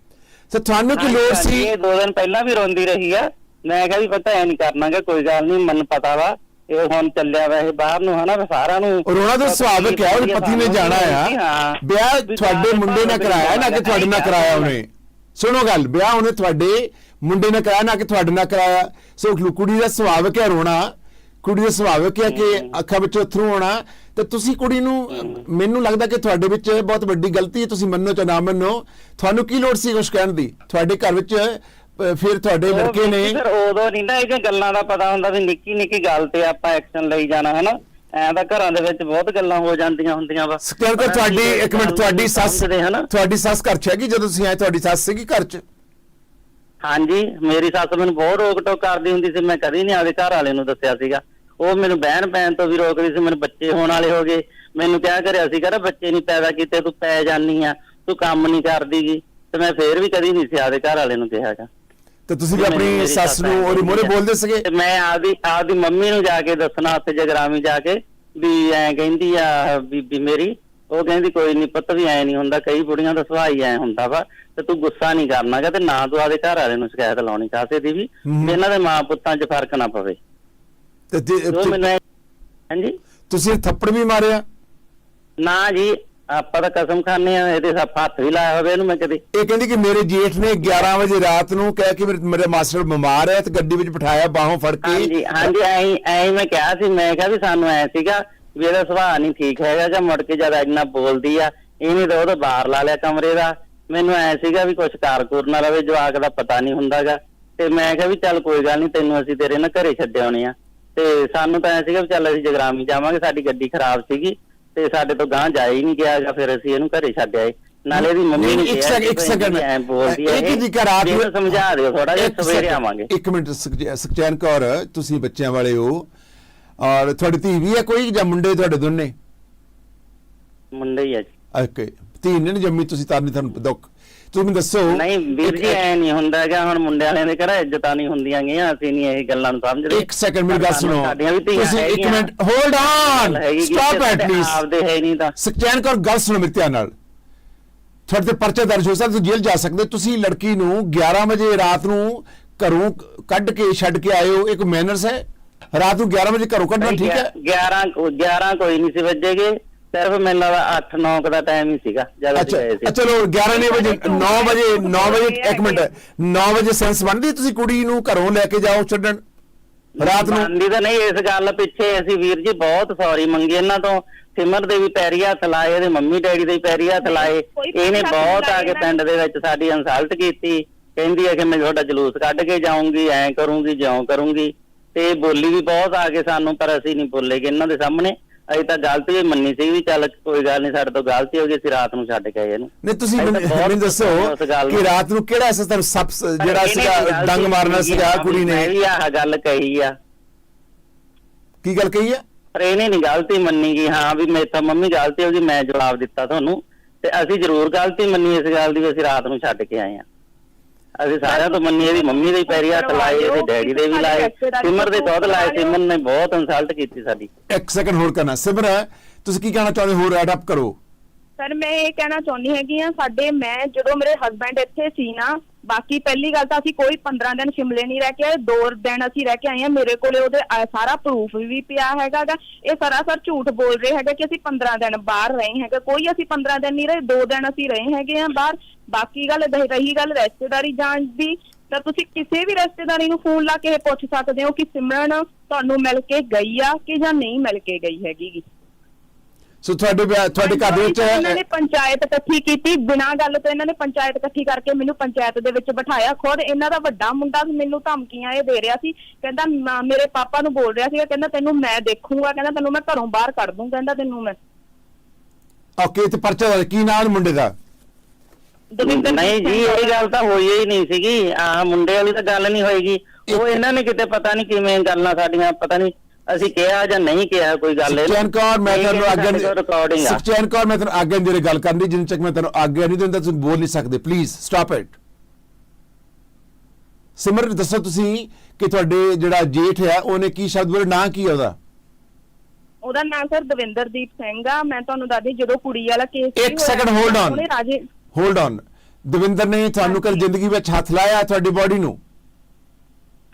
ਤੇ ਤੁਹਾਨੂੰ ਕੀ ਲੋੜ ਸੀ? ਇਹ ਦੋ ਦਿਨ ਪਹਿਲਾਂ ਵੀ ਰੋਂਦੀ ਰਹੀ ਆ। ਮੈਂ ਕਿਹਾ ਵੀ ਪਤਾ ਐ ਨਹੀਂ ਕਰਨਾਗਾ ਕੋਈ ਗੱਲ ਨਹੀਂ ਮਨ ਪਤਾ ਵਾ। ਇਹ ਹੁਣ ਚੱਲਿਆ ਵਾ ਇਹ ਬਾਹਰ ਨੂੰ ਹਨਾ ਸਾਰਿਆਂ ਨੂੰ ਰੋਣਾ ਤਾਂ ਸੁਭਾਵਿਕ ਹੈ ਉਹ ਪਤੀ ਨੇ ਜਾਣਾ ਆ। ਵਿਆਹ ਤੁਹਾਡੇ ਮੁੰਡੇ ਨਾਲ ਕਰਾਇਆ ਨਾ ਕਿ ਤੁਹਾਡੇ ਨਾਲ ਕਰਾਇਆ। ਉਹਨੇ। ਸੁਣੋ ਗੱਲ ਵਿਆਹ ਉਹਨੇ ਤੁਹਾਡੇ ਮੁੰਡੇ ਨੇ ਕਰਾਇਆ ਨਾ ਕਿ ਤੁਹਾਡੇ ਨਾਲ ਕਰਾਇਆ। ਸੋ ਕੁੜੀ ਦਾ ਸੁਭਾਵਿਕ ਹੈ ਰੋਣਾ। ਕੁੜੀ ਦਾ ਸੁਭਾਵਿਕ ਹੈ ਕਿ ਅੱਖਾਂ ਵਿੱਚੋਂ ਅਥਰੂ ਆਉਣਾ ਤੇ ਤੁਸੀਂ ਕੁੜੀ ਨੂੰ ਮੈਨੂੰ ਲੱਗਦਾ ਕਿ ਤੁਹਾਡੇ ਵਿੱਚ ਬਹੁਤ ਵੱਡੀ ਗਲਤੀ ਹੈ ਤੁਸੀਂ ਮੰਨੋ ਜਾਂ ਨਾ ਮੰਨੋ। ਤੁਹਾਨੂੰ ਕੀ ਲੋੜ ਸੀ ਕੁਝ ਕਹਿਣ ਦੀ? ਤੁਹਾਡੇ ਘਰ ਵਿੱਚ ਫਿਰ ਤੁਹਾਡੇ ਲੜਕੇ ਨੇ ਫਿਰ ਉਦੋਂ ਨਹੀਂ ਨਾ ਇਹ ਗੱਲਾਂ ਦਾ ਪਤਾ ਹੁੰਦਾ ਵੀ ਨਿੱਕੀ ਨਿੱਕੀ ਗੱਲ ਤੇ ਆਪਾਂ ਐਕਸ਼ਨ ਲਈ ਜਾਣਾ ਹਨਾ? ਐਂ ਤਾਂ ਘਰਾਂ ਦੇ ਵਿੱਚ ਬਹੁਤ ਗੱਲਾਂ ਹੋ ਜਾਂਦੀਆਂ ਹੁੰਦੀਆਂ ਵਾ। ਸਕੈਨ ਕਰ ਪਰ ਤੁਹਾਡੀ ਇੱਕ ਮਿੰਟ ਤੁਹਾਡੀ ਸੱਸ ਤੁਹਾਡੀ ਸੱਸ ਘਰ ਚ ਹੈਗੀ ਜਦੋਂ ਤੁਸੀਂ ਆਏ ਤੁਹਾਡੀ ਸੱਸ ਸੀਗੀ ਘਰ ਚ? ਹਾਂਜੀ ਮੇਰੀ ਸੱਸ ਮੈਨੂੰ ਬਹੁਤ ਰੋਕ ਟੋਕ ਕਰਦੀ ਹੁੰਦੀ ਸੀ ਮੈਂ ਕਦੀ ਨਹੀਂ ਆਪਦੇ ਘਰ ਵਾਲੇ ਨੂੰ ਦੱਸਿਆ ਸੀਗਾ। ਉਹ ਮੈਨੂੰ ਬਹਿਣ ਪੈਣ ਤੋਂ ਵੀ ਰੋਕਦੀ ਸੀ ਮੈਨੂੰ ਬੱਚੇ ਹੋਣ ਵਾਲੇ ਹੋ ਗਏ। ਮੈਨੂੰ ਕਿਹਾ ਕਰਿਆ ਸੀ ਕਹਿੰਦਾ ਬੱਚੇ ਨਹੀਂ ਪੈਦਾ ਕੀਤੇ ਤੂੰ ਪੈ ਜਾਨੀ ਆ ਤੂੰ ਕੰਮ ਨਹੀਂ ਕਰਦੀਗੀ ਤੇ ਮੈਂ ਫੇਰ ਵੀ ਕਦੀ ਨਹੀਂ ਸੀ ਆਪਦੇ ਘਰ ਵਾਲੇ ਨੂੰ ਕਿਹਾਗਾ ਤੇ ਤੁਸੀਂ ਵੀ ਆਪਣੀ ਸੱਸ ਨੂੰ ਉਹਦੇ ਮੋਰੇ। ਬੋਲਦੇ ਸੀਗੇ? ਤੇ ਮੈਂ ਆਪਦੀ ਆਪਦੀ ਮੰਮੀ ਨੂੰ ਜਾ ਕੇ ਦੱਸਣਾ ਉੱਥੇ ਜਗਰਾਮੀ ਜਾ ਕੇ ਵੀ ਐਂ ਕਹਿੰਦੀ ਆ ਬੀਬੀ ਮੇਰੀ ਉਹ ਕਹਿੰਦੀ ਕੋਈ ਨਹੀਂ ਪੁੱਤ ਵੀ ਐ ਨਹੀਂ ਹੁੰਦਾ ਕਈ ਬੁੜੀਆਂ ਦਾ ਸੁਭਾਅ ਹੀ ਐ ਹੁੰਦਾ ਵਾ ਤੇ ਤੂੰ ਗੁੱਸਾ ਨਹੀਂ ਕਰਨਾਗਾ ਤੇ ਨਾ ਤੂੰ ਆਪਦੇ ਘਰ ਵਾਲੇ ਨੂੰ ਸ਼ਿਕਾਇਤ ਲਾਉਣੀ ਕਾਸੇ ਦੀ ਵੀ ਇਹਨਾਂ ਦੇ ਮਾਂ ਪੁੱਤਾਂ 'ਚ ਫ਼ਰਕ ਨਾ ਪਵੇ। ਤੇ ਹਾਂਜੀ? ਤੁਸੀਂ ਥੱਪੜ ਵੀ ਮਾਰਿਆ? ਨਾ ਜੀ ਆਪਾਂ ਤਾਂ ਕਸਮ ਖਾਂਦੇ ਆ ਇਹਦੇ ਹੱਥ ਵੀ ਲਾਇਆ ਹੋਵੇ ਇਹਨੂੰ ਮੈਂ ਕਦੇ। ਇਹ ਕਹਿੰਦੀ ਕਿ ਮੇਰੇ ਜੇਠ ਨੇ 11 ਵਜੇ ਰਾਤ ਨੂੰ ਕਹਿ ਕੇ ਮੇਰੇ- ਮੇਰੇ ਮਾਸਟਰ ਬਿਮਾਰ ਹੈ ਤੇ ਗੱਡੀ ਵਿੱਚ ਬਿਠਾਇਆ ਬਾਹੋਂ ਫੜ ਕੇ ਹਾਂਜੀ ਹਾਂਜੀ ਐਂ ਐਂ ਮੈਂ ਕਿਹਾ ਸੀ ਮੈਂ ਕਿਹਾ ਵੀ ਸਾਨੂੰ ਐ ਸੀਗਾ ਵੀ ਇਹਦਾ ਸੁਭਾਅ ਨਹੀਂ ਠੀਕ ਹੈਗਾ ਜਾਂ ਮੁੜ ਕੇ ਜਦ ਇੰਨਾ ਬੋਲਦੀ ਆ ਇਹਨੇ ਤਾਂ ਉਹਦਾ ਬਾਹਰ ਲਾ ਲਿਆ ਕਮਰੇ ਦਾ। ਮੈਨੂੰ ਐ ਸੀਗਾ ਵੀ ਕੁਝ ਕਾਰਕੁਰ ਨਾ ਰਵੇ ਜਵਾਕ ਦਾ ਪਤਾ ਨਹੀਂ ਹੁੰਦਾਗਾ। ਤੇ ਮੈਂ ਕਿਹਾ ਵੀ ਚੱਲ ਕੋਈ ਗੱਲ ਨਹੀਂ ਤੈਨੂੰ ਅਸੀਂ ਤੇਰੇ ਨਾਲ ਘਰੇ ਛੱਡ ਆਉਣੇ ਆ। ਤੇ ਸਾਨੂੰ ਤਾਂ ਐ ਸੀਗਾ ਵੀ ਚੱਲ ਅਸੀਂ ਜਗਰਾਮੀ ਜਾਵਾਂਗੇ ਸਾਡੀ ਗੱਡੀ ਖਰਾਬ ਸੀਗੀ ਤੇ ਸਾਡੇ ਤੋਂ ਗਾਂ ਜਾ ਹੀ ਨਹੀਂ ਗਿਆਗਾ ਫਿਰ ਅਸੀਂ ਇਹਨੂੰ ਘਰੇ ਛੱਡ ਆਏ। ਨਾਲੇ ਦੀ ਮੰਮੀ ਨੇ ਇੱਕ ਕਿਹਾ ਸੈਕਿੰਡ ਇੱਕ ਸੈਕਿੰਡ। ਬੋਲਦੀ ਐ ਇਹ। ਰਾਤ ਵੀ ਇਹਨੂੰ ਸਮਝਾ ਦਿਓ ਥੋੜਾ ਜਿਹਾ ਸਵੇਰੇ ਆਵਾਂਗੇ। ਇੱਕ ਮਿੰਟ ਸੁਖਚੈਨ ਕੌਰ ਤੁਸੀਂ ਬੱਚਿਆਂ ਵਾਲੇ ਹੋ। ਔਰ ਤੁਹਾਡੀ ਧੀ ਵੀ ਹੈ ਕੋਈ ਜਾਂ ਮੁੰਡੇ ਤੁਹਾਡੇ ਦੋਨੇ? ਮੁੰਡੇ ਹੀ ਆ ਜੀ। ਓਕੇ। ਧੀ ਨੇ ਨੀ ਜੰਮੀ ਤੁਸੀਂ ਤਾਂ ਨਹੀਂ ਤੁਹਾਨੂੰ ਦੁੱਖ। ਤੁਸੀਂ ਮੈਨੂੰ ਦੱਸੋ ਨਹੀਂ ਵੀਰ ਜੀ ਐ ਨਹੀਂ ਹੁੰਦਾ ਹੈਗਾ ਹੁਣ ਮੁੰਡੇ ਵਾਲਿਆਂ ਦੇ ਘਰ ਇੱਜ਼ਤਾਂ ਨਹੀਂ ਹੁੰਦੀਆਂ ਗੀਆਂ ਅਸੀਂ ਨਹੀਂ ਇਹ ਗੱਲਾਂ ਨੂੰ ਸਮਝਦੇ। ਇੱਕ ਸੈਕਿੰਡ ਮੇਰੀ ਗੱਲ ਸੁਣੋ। ਸਾਡੀਆਂ ਵੀ ਧੀਆਂ ਤੁਸੀਂ ਇੱਕ ਹੈਗੀਆਂ। ਮਿੰਟ ਹੋਲਡ ਗੱਲ ਔਨ ਹੈਗੀ ਕਿ ਸਟਾਪ ਐਟ ਪਲੀਜ਼ ਆਪਦੇ ਹੈ ਨਹੀਂ ਤਾਂ। ਸੁਖਚੈਨ ਕੌਰ ਗੱਲ ਸੁਣੋ ਮੇਰੇ ਧਿਆਨ ਨਾਲ। ਤੁਹਾਡੇ ਤੇ ਪਰਚਾ ਦਰਜ ਹੋ ਸਕਦਾ ਤੁਸੀਂ ਜੇਲ੍ਹ ਜਾ ਸਕਦੇ ਤੁਸੀਂ ਲੜਕੀ ਨੂੰ 11 ਵਜੇ ਰਾਤ ਨੂੰ ਘਰੋਂ ਕੱਢ ਕੇ ਛੱਡ ਕੇ ਆਏ ਹੋ ਇੱਕ ਮੈਨਰਸ ਹੈ? ਰਾਤ ਨੂੰ 11 ਵਜੇ ਘਰੋਂ ਕੱਢਣਾ ਠੀਕ ਹੈ? 11 11 ਕੋਈ ਨਹੀਂ ਸੀ ਵੱਜੇਗੇ ਸਿਰਫ ਮੈਨੂੰ ਲੱਗਦਾ 8 9 ਦਾ ਟਾਈਮ ਹੀ ਸੀਗਾ ਜਦ ਅਸੀਂ ਅੱਛਾ ਗਏ ਸੀ। ਅੱਛਾ, ਚਲੋ 11 ਨਹੀਂ ਵਜੇ 9 ਵਜੇ 9 ਵਜੇ ਇੱਕ ਮਿੰਟ 9 ਵਜੇ ਸੈਂਸ ਬਣਦੀ ਤੁਸੀਂ ਕੁੜੀ ਨੂੰ ਘਰੋਂ ਲੈ ਕੇ ਜਾਓ ਛੱਡਣ? ਰਾਤ ਨੂੰ? ਮੰਨਦੀ ਤਾਂ ਨਹੀਂ ਇਸ ਗੱਲ ਪਿੱਛੇ ਅਸੀਂ ਵੀਰ ਜੀ ਬਹੁਤ ਸੌਰੀ ਮੰਗੀ ਇਹਨਾਂ ਤੋਂ। ਸਿਮਰ ਦੇ ਵੀ ਪੈਰੀ ਹੱਥ ਲਾਏ ਇਹਦੇ ਮੰਮੀ ਡੈਡੀ ਦੇ ਵੀ ਪੈਰੀ ਹੱਥ ਲਾਏ। ਇਹਨੇ ਬਹੁਤ ਆ ਕੇ ਪਿੰਡ ਦੇ ਵਿੱਚ ਸਾਡੀ ਇਨਸਲਟ ਕੀਤੀ। ਕਹਿੰਦੀ ਹੈ ਕਿ ਮੈਂ ਤੁਹਾਡਾ ਜਲੂਸ ਕੱਢ ਕੇ ਜਾਊਂਗੀ ਐਂ ਕਰੂੰਗੀ ਜਿਉਂ ਕਰੂੰਗੀ। ਤੇ ਬੋਲੀ ਵੀ ਬਹੁਤ ਆ ਕੇ ਸਾਨੂੰ ਪਰ ਅਸੀਂ ਨਹੀਂ ਬੋਲੇਗੇ ਇਹਨਾਂ ਦੇ ਸਾਹਮਣੇ। ਅਸੀਂ ਤਾਂ ਗਲਤੀ ਵੀ ਮੰਨੀ ਸੀ ਵੀ ਚੱਲ ਕੋਈ ਗੱਲ ਨਹੀਂ ਸਾਡੇ ਤੋਂ ਗਲਤੀ ਹੋ ਗਈ ਅਸੀਂ ਰਾਤ ਨੂੰ ਛੱਡ ਕੇ ਆਏ ਇਹਨੂੰ। ਨਹੀਂ ਤੁਸੀਂ ਮੈਨੂੰ ਦੱਸੋ ਕਿ। ਰਾਤ ਨੂੰ ਕਿਹੜਾ ਐਸਾ ਤੁਹਾਨੂੰ ਸੱਪ ਜਿਹੜਾ ਸੀਗਾ ਡੰਗ ਮਾਰਨਾ ਸੀਗਾ ਆ, ਕੁੜੀ ਨੇ। ਵੀ ਆਹ ਗੱਲ ਕਹੀ ਆ। ਕੀ ਗੱਲ ਕਹੀ ਹੈ ਪਰ ਇਹਨੇ ਨਹੀਂ ਗਲਤੀ ਮੰਨੀ ਕਿ ਹਾਂ ਵੀ ਮੇਰੇ ਤਾਂ ਮੰਮੀ ਗਲਤੀ ਹੋ ਗਈ ਮੈਂ ਜਵਾਬ ਦਿੱਤਾ ਤੁਹਾਨੂੰ। ਤੇ ਅਸੀਂ ਜ਼ਰੂਰ ਗਲਤੀ ਮੰਨੀ ਇਸ ਗੱਲ ਦੀ ਵੀ ਅਸੀਂ ਰਾਤ ਨੂੰ ਛੱਡ ਕੇ ਆਏ ਆ। ਅਸੀਂ ਸਾਰਿਆਂ ਤੋਂ ਮੰਨੀ ਇਹਦੀ ਮੰਮੀ ਦੇ ਪੈਰੀ ਹੱਥ ਲਾਏ ਇਹਦੇ ਡੈਡੀ ਦੇ ਵੀ ਲਾਏ। ਸਿਮਰ ਦੇ ਖੁਦ ਲਾਏ ਸਿਮਰ ਨੇ ਬਹੁਤ ਇਨਸਲਟ ਕੀਤੀ ਸਾਡੀ। ਇੱਕ ਸੈਕਿੰਡ ਹੋਲਡ ਕਰਨਾ। ਸਿਮਰ ਤੁਸੀਂ ਕੀ ਕਹਿਣਾ ਚਾਹੁੰਦੇ ਹੋ? ਰੈਡ ਅਪ ਕਰੋ। ਸਰ ਮੈਂ ਇਹ ਕਹਿਣਾ ਚਾਹੁੰਦੀ ਹੈਗੀ ਆ ਸਾਡੇ ਮੈਂ ਜਦੋਂ ਮੇਰੇ ਹਸਬੰਡ ਇੱਥੇ ਸੀ ਨਾ ਬਾਕੀ ਪਹਿਲੀ ਗੱਲ ਤਾਂ ਅਸੀਂ ਕੋਈ 15 ਦਿਨ ਸ਼ਿਮਲੇ ਨਹੀਂ ਰਹਿ ਕੇ ਆਏ, ਦੋ ਦਿਨ ਅਸੀਂ ਰਹਿ ਕੇ ਆਏ ਆ ਮੇਰੇ ਕੋਲੇ ਉਹਦੇ ਸਾਰਾ ਪ੍ਰੂਫ ਵੀ ਪਿਆ ਹੈਗਾ ਇਹ ਸਰਾਸਰ ਝੂਠ ਬੋਲ ਰਹੇ ਹੈਗਾ ਕਿ ਅਸੀਂ 15 ਦਿਨ ਬਾਹਰ ਰਹੇ ਹੈਗਾ। ਕੋਈ ਅਸੀਂ 15 ਦਿਨ ਨਹੀਂ ਰਹੇ, ਦੋ ਦਿਨ ਅਸੀਂ ਰਹੇ ਹੈਗੇ ਆ ਬਾਹਰ। ਬਾਕੀ ਗੱਲ ਰਹੀ ਗੱਲ ਰਿਸ਼ਤੇਦਾਰੀ ਜਾਣ ਦੀ। ਤਾਂ ਤੁਸੀਂ ਕਿਸੇ ਵੀ ਰਿਸ਼ਤੇਦਾਰੀ ਨੂੰ ਫੋਨ ਲਾ ਕੇ ਇਹ ਪੁੱਛ ਸਕਦੇ ਹੋ ਕਿ ਸਿਮਰਨ, ਤੁਹਾਨੂੰ ਮਿਲ ਕੇ ਗਈ ਆ ਕਿ ਜਾਂ ਨਹੀਂ ਮਿਲ ਕੇ ਗਈ ਹੈਗੀ ਸੋ ਤੁਹਾਡੇ ਤੁਹਾਡੇ ਘਰ ਦੇ ਵਿੱਚ ਇਹਨਾਂ ਨੇ ਪੰਚਾਇਤ ਇਕੱਠੀ ਕੀਤੀ। ਬਿਨਾਂ ਗੱਲ ਤੋਂ ਇਹਨਾਂ ਨੇ ਪੰਚਾਇਤ ਇਕੱਠੀ ਕਰਕੇ ਮੈਨੂੰ ਪੰਚਾਇਤ ਦੇ ਵਿੱਚ ਬਿਠਾਇਆ ਖੁਦ। ਇਹਨਾਂ ਦਾ ਵੱਡਾ ਮੁੰਡਾ ਮੈਨੂੰ ਧਮਕੀਆਂ ਇਹ ਦੇ ਰਿਹਾ ਸੀ। ਕਹਿੰਦਾ ਮੇਰੇ ਪਾਪਾ ਨੂੰ ਬੋਲ ਰਿਹਾ ਸੀਗਾ। ਕਹਿੰਦਾ ਤੈਨੂੰ ਮੈਂ ਦੇਖੂੰਗਾ। ਕਹਿੰਦਾ ਤੈਨੂੰ ਮੈਂ ਘਰੋਂ ਬਾਹਰ ਕੱਢ ਦੂੰ। ਕਹਿੰਦਾ ਤੈਨੂੰ ਮੈਂ। ਓਕੇ ਤੇ ਪਰਚਾ ਕੀ ਨਾਮ ਹੈ ਮੁੰਡੇ ਦਾ? ਨਹੀਂ ਜੀ ਇਹ ਗੱਲ ਤਾਂ ਹੋਈ ਹੀ ਨਹੀਂ ਸੀਗੀ। ਆ ਮੁੰਡੇ ਵਾਲੀ ਤਾਂ ਗੱਲ ਨਹੀਂ ਹੋਏਗੀ। ਉਹ ਇਹਨਾਂ ਨੇ ਕਿਤੇ ਪਤਾ ਨਹੀਂ ਕਿਵੇਂ ਗੱਲਾਂ ਸਾਡੀਆਂ ਪਤਾ ਨਹੀਂ ਅਸੀਂ ਕਿਹਾ ਜਾਂ ਨਹੀਂ ਕਿਹਾ ਕੋਈ ਗੱਲ ਸੁਖਚੈਨ ਕੌਰ ਮੈਂ ਤੁਹਾਨੂੰ ਆਗਿਆ ਰਿਕਾਰਡਿੰਗ ਆ। ਸੁਖਚੈਨ ਕੌਰ ਮੈਂ ਤੁਹਾਨੂੰ ਆਗਿਆ ਦੇ ਗੱਲ ਕਰਨ ਦੀ ਜਿੰਨ ਤੱਕ ਮੈਂ ਤੁਹਾਨੂੰ ਆਗਿਆ ਨਹੀਂ ਦਿੰਦਾ ਤੁਸੀਂ ਬੋਲ ਨਹੀਂ ਸਕਦੇ। ਪਲੀਜ਼ ਸਟਾਪ ਇਟ ਸਿਮਰ ਦੱਸੋ ਤੁਸੀਂ ਕਿ ਤੁਹਾਡੇ ਜਿਹੜਾ ਜੇਠ ਹੈ ਉਹਨੇ ਕੀ ਸ਼ਬਦ ਬੋਲੇ? ਨਾਂ ਕੀ ਹੈ ਉਹਦਾ? ਉਹਦਾ ਨਾਮ ਸਰ ਦਵਿੰਦਰਦੀਪ ਸਿੰਘ ਆ। ਮੈਂ ਤੁਹਾਨੂੰ ਦੱਸਦੀ ਜਦੋਂ ਕੁੜੀ ਵਾਲਾ ਕੇਸ ਇੱਕ on. ਉਹਨੇ ਰਾਜੇ ਹੋਲਡ ਔਨ ਦਵਿੰਦਰ ਨੇ ਤੁਹਾਨੂੰ ਕੱਲ ਜ਼ਿੰਦਗੀ ਵਿੱਚ ਹੱਥ ਲਾਇਆ ਤੁਹਾਡੀ ਬਾਡੀ ਨੂੰ?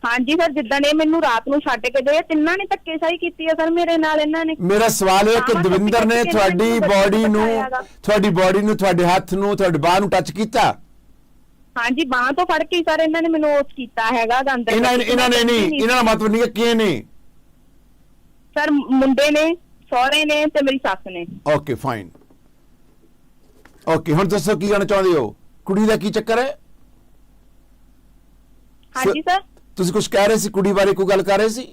ਹਾਂਜੀ ਸਰ ਜਿੱਦਾਂ ਇਹ ਮੈਨੂੰ ਰਾਤ ਨੂੰ ਛੱਡ ਕੇ ਗਏ ਤਿੰਨਾਂ ਨੇ ਧੱਕੇਸ਼ਾਹੀ ਕੀਤੀ ਹੈ ਸਰ ਮੇਰੇ ਨਾਲ ਇਹਨਾਂ ਨੇ। ਮੇਰਾ ਸਵਾਲ ਹੈ ਕਿ ਦਵਿੰਦਰ ਨੇ ਧੱਕੇ ਤੁਹਾਡੀ ਬਾਡੀ ਨੂੰ। ਤੁਹਾਡੀ ਬਾਡੀ ਨੂੰ ਤੁਹਾਡੇ ਹੱਥ ਨੂੰ ਤੁਹਾਡੇ ਬਾਹ ਨੂੰ ਟੱਚ ਕੀਤਾ? ਹਾਂਜੀ ਬਾਹ ਤੋਂ ਫੜ ਕੇ ਸਰ ਇਹਨਾਂ ਨੇ ਮੈਨੂੰ ਉਸ ਕੀਤਾ ਹੈਗਾ ਅੰਦਰ। ਇਹਨਾਂ ਇਹਨਾਂ ਨੇ ਨਹੀਂ ਇਹਨਾਂ ਦਾ ਮਤਲਬ ਨਹੀਂ ਕਿ ਕੀ ਨੇ ਸਰ ਮੁੰਡੇ ਨੇ ਸਹੁਰੇ ਨੇ ਤੇ ਮੇਰੀ ਸੱਸ ਨੇ। ਓਕੇ ਫਾਈਨ ਓਕੇ ਹੁਣ ਦੱਸੋ ਕੀ ਕਹਿਣਾ ਚਾਹੁੰਦੇ ਹੋ? ਕੁੜੀ ਦਾ ਕੀ ਚੱਕਰ ਹੈ? ਹਾਂਜੀ ਸਰ। ਤੁਸੀਂ ਕੁਝ ਕਹਿ ਰਹੇ ਸੀ ਕੁੜੀ ਬਾਰੇ ਕੋਈ ਗੱਲ ਕਰ ਰਹੇ ਸੀ?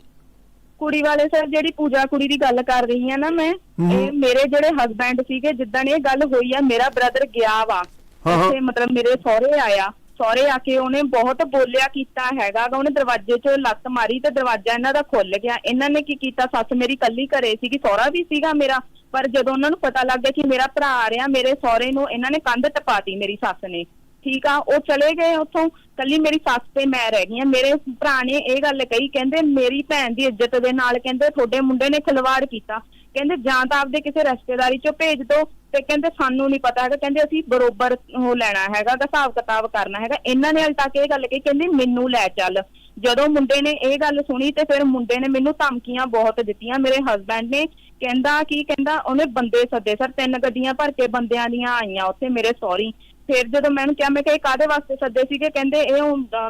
ਕੁੜੀ ਵਾਲੇ ਸਰ ਜਿਹੜੀ ਪੂਜਾ ਕੁੜੀ ਦੀ ਗੱਲ ਕਰ ਰਹੀ ਆ ਨਾ ਮੈਂ ਇਹ ਮੇਰੇ ਜਿਹੜੇ ਹਸਬੈਂਡ ਸੀਗੇ ਜਿੱਦਾਂ ਇਹ ਗੱਲ ਹੋਈ ਆ ਮੇਰਾ ਬ੍ਰਦਰ ਗਿਆ ਵਾ। ਹਾਂ, ਹਾਂ। ਮਤਲਬ ਮੇਰੇ ਸਹੁਰੇ ਆਇਆ। ਸਹੁਰੇ ਆ ਕੇ ਉਹਨੇ ਬਹੁਤ ਬੋਲਿਆ ਕੀਤਾ ਹੈਗਾ ਗਾ। ਉਹਨੇ ਦਰਵਾਜ਼ੇ 'ਚ ਲੱਤ ਮਾਰੀ ਤੇ ਦਰਵਾਜ਼ਾ ਇਹਨਾਂ ਦਾ ਖੁੱਲ ਗਿਆ। ਇਹਨਾਂ ਨੇ ਕੀ ਕੀਤਾ? ਸੱਸ ਮੇਰੀ ਕੱਲੀ ਘਰੇ ਸੀਗੀ ਸਹੁਰਾ ਵੀ ਸੀਗਾ ਮੇਰਾ। ਪਰ ਜਦੋਂ ਉਹਨਾਂ ਨੂੰ ਪਤਾ ਲੱਗ ਗਿਆ ਕਿ ਮੇਰਾ ਭਰਾ ਆ ਰਿਹਾ ਮੇਰੇ ਸਹੁਰੇ ਨੂੰ ਇਹਨਾਂ ਨੇ ਕੰਧ ਟਪਾਤੀ ਮੇਰੀ ਸੱਸ ਨੇ। ਠੀਕ ਆ, ਉਹ ਚਲੇ ਗਏ ਉੱਥੋਂ। ਕੱਲੀ ਮੇਰੀ ਸੱਸ ਤੇ ਮੈਂ ਰਹਿ ਗਈ ਆ ਮੇਰੇ ਭਰਾ ਨੇ ਇਹ ਗੱਲ ਕਹੀ, ਕਹਿੰਦੇ ਮੇਰੀ ਭੈਣ ਦੀ ਇੱਜ਼ਤ ਦੇ ਨਾਲ ਕਹਿੰਦੇ ਤੁਹਾਡੇ ਮੁੰਡੇ ਨੇ ਖਿਲਵਾੜ ਕੀਤਾ। ਕਹਿੰਦੇ ਜਾਂ ਤਾਂ ਆਪਦੇ ਕਿਸੇ ਰਿਸ਼ਤੇਦਾਰੀ ਚੋਂ ਭੇਜ ਦਿਓ ਤੇ ਕਹਿੰਦੇ ਸਾਨੂੰ ਨਹੀਂ ਪਤਾ ਹੈਗਾ। ਕਹਿੰਦੇ ਅਸੀਂ ਬਰੋਬਰ ਉਹ ਲੈਣਾ ਹੈਗਾ ਦਾ ਹਿਸਾਬ ਕਿਤਾਬ ਕਰਨਾ ਹੈਗਾ। ਇਹਨਾਂ ਨੇ ਅਲਟਾ ਕੇ ਇਹ ਗੱਲ ਕਹੀ, ਕਹਿੰਦੇ ਮੈਨੂੰ ਲੈ ਚੱਲ। ਜਦੋਂ ਮੁੰਡੇ ਨੇ ਇਹ ਗੱਲ ਸੁਣੀ ਤੇ ਫਿਰ ਮੁੰਡੇ ਨੇ ਮੈਨੂੰ ਧਮਕੀਆਂ ਬਹੁਤ ਦਿੱਤੀਆਂ। ਮੇਰੇ ਹਸਬੰਡ ਨੇ ਕਹਿੰਦਾ ਕੀ ਕਹਿੰਦਾ ਉਹਨੇ ਬੰਦੇ ਸੱਦੇ ਸਰ, ਤਿੰਨ ਗੱਡੀਆਂ ਭਰ ਕੇ ਬੰਦਿਆਂ ਦੀਆਂ ਆਈਆਂ ਉੱਥੇ ਮੇਰੇ ਸੌਰੀ ਫਿਰ ਜਦੋਂ ਮੈਂ ਉਹਨੂੰ ਕਿਹਾ ਮੈਂ ਕਿਹਾ ਇਹ ਕਾਦੇ ਵਾਸਤੇ ਸੱਦੇ ਸੀਗੇ? ਕਹਿੰਦੇ ਇਹ